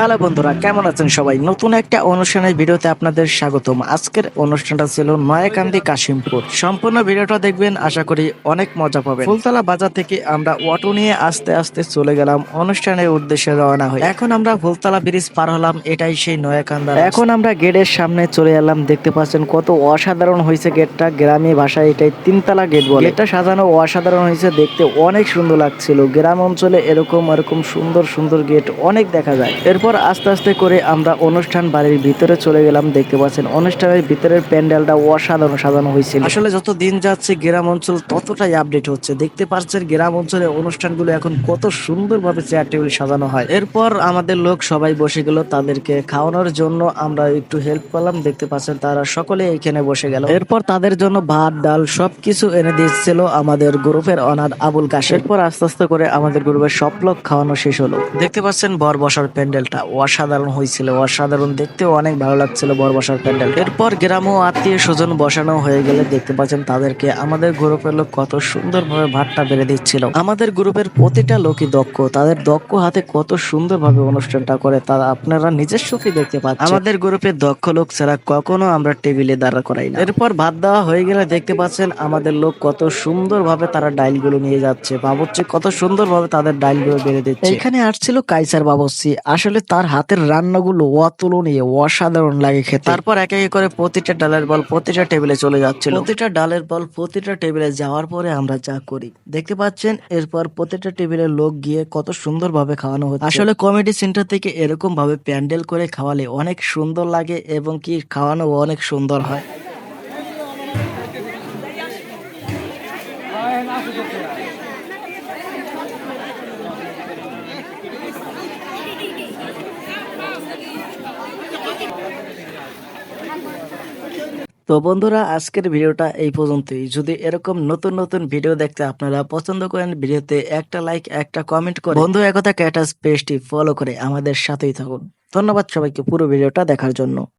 Hello বন্ধুরা, কেমন আছেন সবাই? নতুন একটা অনুষ্ঠানের ভিডিওতে আপনাদের স্বাগতম। আজকের অনুষ্ঠানটা ছিল নয়াকান্দি কাশিমপুর। সম্পূর্ণ ভিডিওটা দেখবেন, আশা করি অনেক মজা পাবেন। ফুলতলা বাজার থেকে আমরা অটো নিয়ে আস্তে আস্তে চলে গেলাম। অনুষ্ঠানের উদ্দেশ্যে রওনা হই। এখন আমরা ফুলতলা ব্রিজ পার হলাম, এটাই সেই নয়াকান্দা এখন আমরা গেটের সামনে চলে এলাম, দেখতে পাচ্ছেন কত অসাধারণ হয়েছে গেটটা। গ্রামীণ ভাষায় এটাই তিনতলা গেট বলে। গেটটা সাজানো অসাধারণ হয়েছে, দেখতে অনেক সুন্দর লাগছিল। গ্রাম অঞ্চলে এরকম এরকম সুন্দর সুন্দর গেট অনেক দেখা যায়। এরপর আস্তে আস্তে করে আমরা অনুষ্ঠান বাড়ির ভিতরে চলে গেলাম। দেখতে পাচ্ছেন অনুষ্ঠানের ভিতরের প্যান্ডেলটা অসাধারণ সাজানো হয়েছিল। আসলে যত দিন যাচ্ছে গ্রাম অঞ্চল ততটাই আপডেট হচ্ছে। দেখতে পাচ্ছেন গ্রাম অঞ্চলে অনুষ্ঠানগুলো এখন কত সুন্দরভাবে চেয়ার টেবিল সাজানো হয়। এরপর আমাদের লোক সবাই বসে গেল তাদেরকে খাওয়ানোর জন্য। আমরা একটু হেল্প করলাম দেখতে পাচ্ছেন তারা সকলে এখানে বসে গেল। এরপর তাদের জন্য ভাত ডাল সবকিছু এনে দিয়েছিল আমাদের গ্রুপের অনার আবুল কাশের এরপর আস্তে আস্তে করে আমাদের গ্রুপের সব লোক খাওয়ানো শেষ হলো। দেখতে পাচ্ছেন বর বসার প্যান্ডেলটা। অসাধারণ হয়েছিল, অসাধারণ দেখতেও অনেক ভালো লাগছিল বর বসার প্যান্ডেল। এরপর গ্রাম ও আত্মীয় স্বজন বসানো হয়ে গেলে দেখতে পাচ্ছেন তাদেরকে আমাদের গ্রুপের লোক কত সুন্দরভাবে ভাতটা বেড়ে দিচ্ছিল। আমাদের গ্রুপের প্রতিটা লোকই দক্ষ, তাদের দক্ষ হাতে কত সুন্দরভাবে অনুষ্ঠানটা করে তা আপনারা নিজের চোখে দেখতে পাচ্ছেন। আমাদের গ্রুপে দক্ষ লোক ছাড়া কখনো আমরা টেবিলে দাঁড়া করাই না। এরপর ভাত দেওয়া হয়ে গেলে দেখতে পাচ্ছেন আমাদের লোক কত সুন্দরভাবে তারা ডাইলগুলো নিয়ে যাচ্ছে। বাবুর্চি কত সুন্দরভাবে তাদের ডাইলগুলো বেড়ে দিচ্ছে। এখানে আসছিল কাইসার বাবুর্চি। আসলে তার হাতের রান্নাগুলো অতুলনীয় অসাধারণ লাগে খেতে। তারপর একে একে করে প্রতিটা ডালের বল প্রতিটা টেবিলে চলে যাচ্ছিল। প্রতিটা ডালের বল প্রতিটা টেবিলে যাওয়ার পরে আমরা যা করি দেখতে পাচ্ছেন? এরপর প্রতিটা টেবিলে লোক গিয়ে কত সুন্দরভাবে খাওয়ানো হচ্ছে। আসলে কমেডি সেন্টার থেকে এরকম ভাবে প্যান্ডেল করে খাওয়ালে অনেক সুন্দর লাগে এবং কি খাওয়ানো অনেক সুন্দর হয়। তো বন্ধুরা, আজকের ভিডিওটা এই পর্যন্তই। যদি এরকম নতুন নতুন ভিডিও দেখতে আপনারা পছন্দ করেন, ভিডিওতে একটা লাইক, একটা কমেন্ট করে বন্ধু একথা ক্যাটাস পেজটি ফলো করে আমাদের সাথেই থাকুন। ধন্যবাদ সবাইকে পুরো ভিডিওটা দেখার জন্য।